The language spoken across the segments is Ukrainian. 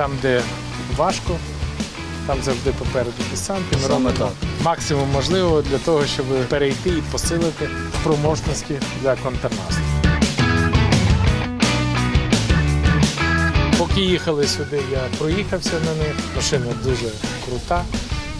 Там, де важко, там завжди попереду десант. І ми Саме робимо так. максимум можливого для того, щоб перейти і посилити спроможності для контрнаступу. Поки їхали сюди, я проїхався на них. Машина дуже крута.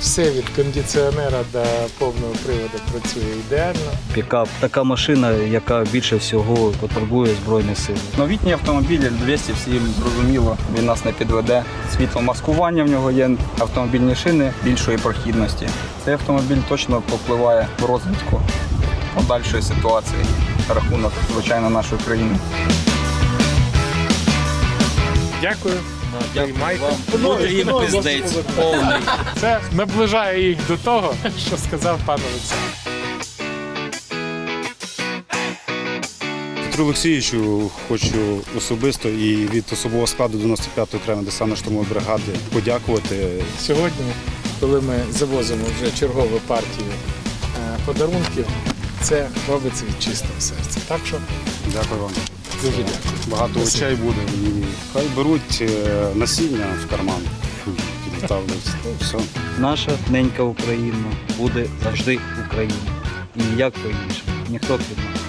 Все від кондиціонера до повного приводу працює ідеально. Пікап така машина, яка більше всього потребує збройних сил. Новітній автомобіль 200 всім зрозуміло, він нас не підведе. Світломаскування в нього є, автомобільні шини більшої прохідності. Цей автомобіль точно попливає в розвитку подальшої ситуації за рахунок, звичайно, нашої країни. Дякую. Приймайте. Буде їм пиздець повний. Це наближає їх до того, що сказав пан Олександр. Петру Олексійовичу хочу особисто і від особового складу 95-ї окремої десантно-штурмової бригади подякувати. Сьогодні, коли ми завозимо вже чергову партію е, подарунків, це робиться від чистого серця. Так що Дякую вам. Дуже дякую. Багато Спасибо. очей буде. І хай беруть е, насіння в карман. Підготовлюють. Ну, Все. Наша ненька Україна буде завжди Україна. І ніяк по-іншому. Ніхто під нас.